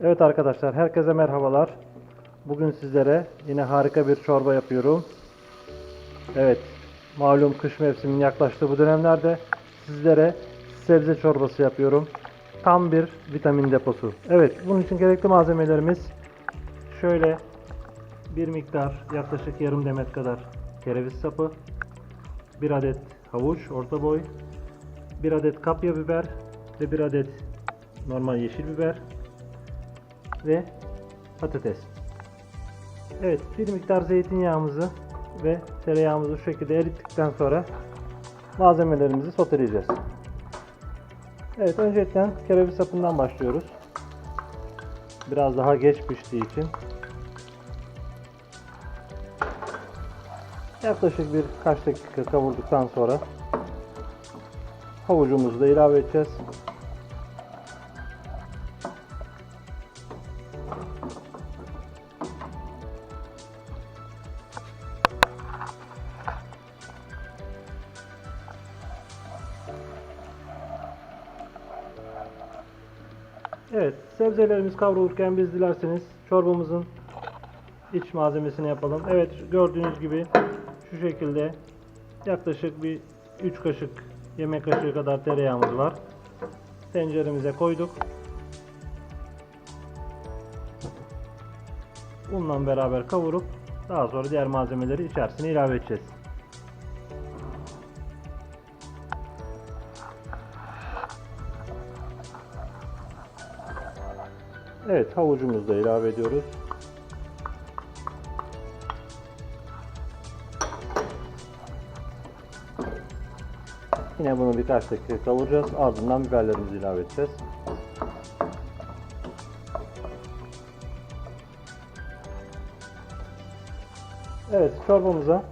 Evet arkadaşlar herkese merhabalar. Bugün sizlere yine harika bir çorba yapıyorum. Evet malum kış mevsiminin yaklaştığı bu dönemlerde sizlere sebze çorbası yapıyorum. Tam bir vitamin deposu. Evet bunun için gerekli malzemelerimiz şöyle bir miktar yaklaşık yarım demet kadar kereviz sapı, bir adet havuç orta boy, bir adet kapya biber ve bir adet normal yeşil biber ve patates. Evet, bir miktar zeytinyağımızı ve tereyağımızı şu şekilde erittikten sonra malzemelerimizi soteleyeceğiz. Evet, öncelikle kereviz sapından başlıyoruz. Biraz daha geç piştiği için yaklaşık bir kaç dakika kavurduktan sonra havucumuzu da ilave edeceğiz. Evet, sebzelerimiz kavrulurken biz dilerseniz çorbamızın iç malzemesini yapalım. Evet, gördüğünüz gibi şu şekilde yaklaşık bir 3 kaşık yemek kaşığı kadar tereyağımız var. Tenceremize koyduk. Unla beraber kavurup daha sonra diğer malzemeleri içerisine ilave edeceğiz. Evet havucumuzu da ilave ediyoruz. Yine bunu birkaç dakika kavuracağız. Ardından biberlerimizi ilave edeceğiz. Evet çorbamıza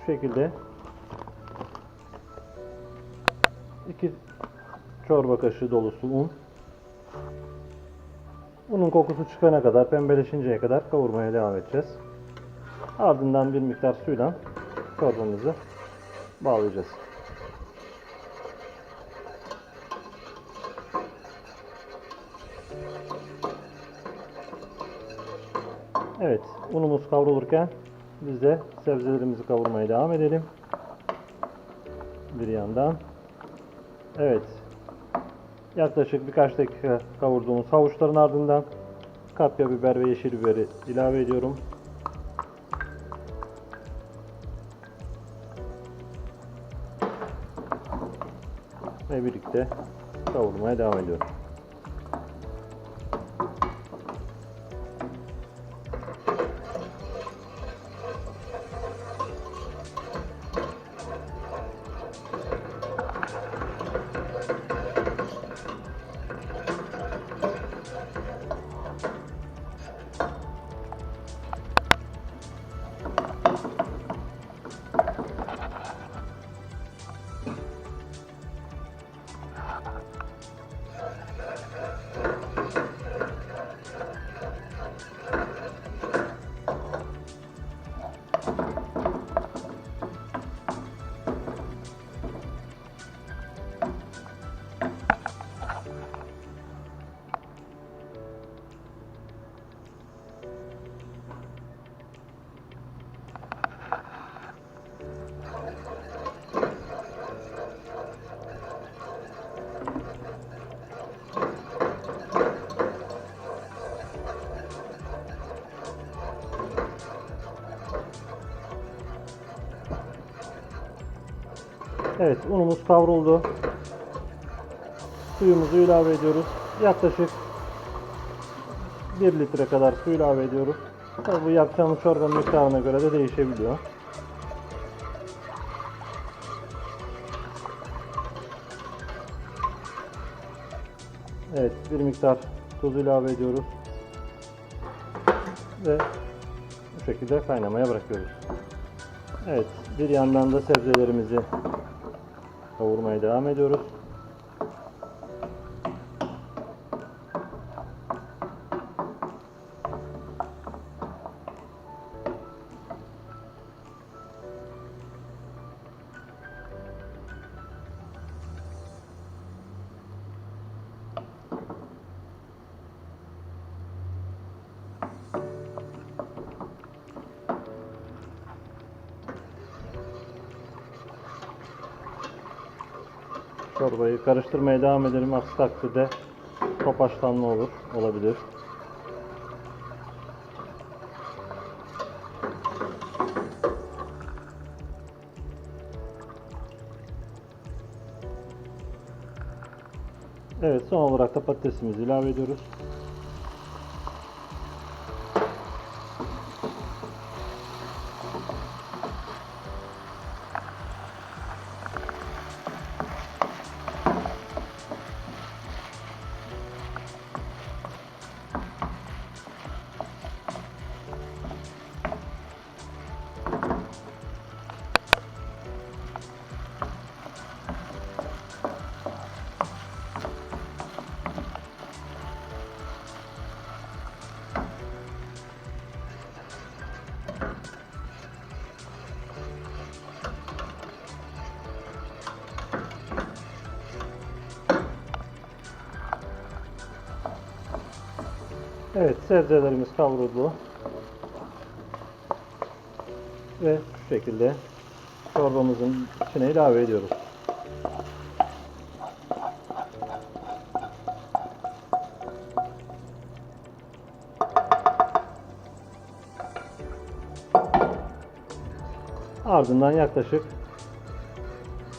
şu şekilde 2 çorba kaşığı dolusu un Unun kokusu çıkana kadar, pembeleşinceye kadar kavurmaya devam edeceğiz. Ardından bir miktar suyla çorbamızı bağlayacağız. Evet, unumuz kavrulurken biz de sebzelerimizi kavurmaya devam edelim. Bir yandan. Evet, Yaklaşık birkaç dakika kavurduğumuz havuçların ardından kapya biber ve yeşil biberi ilave ediyorum. Ve birlikte kavurmaya devam ediyorum. Evet unumuz kavruldu. Suyumuzu ilave ediyoruz. Yaklaşık 1 litre kadar su ilave ediyoruz. Tabi bu yapacağımız çorbanın miktarına göre de değişebiliyor. Evet bir miktar tuz ilave ediyoruz. Ve bu şekilde kaynamaya bırakıyoruz. Evet bir yandan da sebzelerimizi kavurmaya devam ediyoruz. Çorbayı karıştırmaya devam edelim. Aksi takdirde topaçlanma olur, olabilir. Evet, son olarak da patatesimizi ilave ediyoruz. Evet, sebzelerimiz kavruldu. Ve şu şekilde çorbamızın içine ilave ediyoruz. Ardından yaklaşık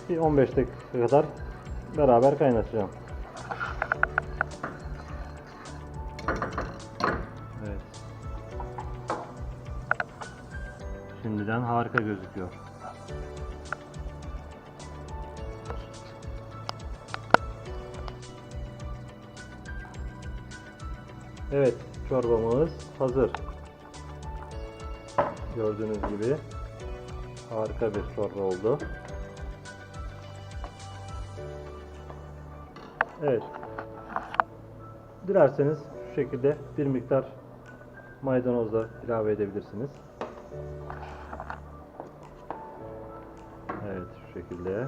bir 15 dakika kadar beraber kaynatacağım. Şimdiden harika gözüküyor. Evet, çorbamız hazır. Gördüğünüz gibi harika bir çorba oldu. Evet. Dilerseniz şu şekilde bir miktar maydanoz da ilave edebilirsiniz. Evet şu şekilde.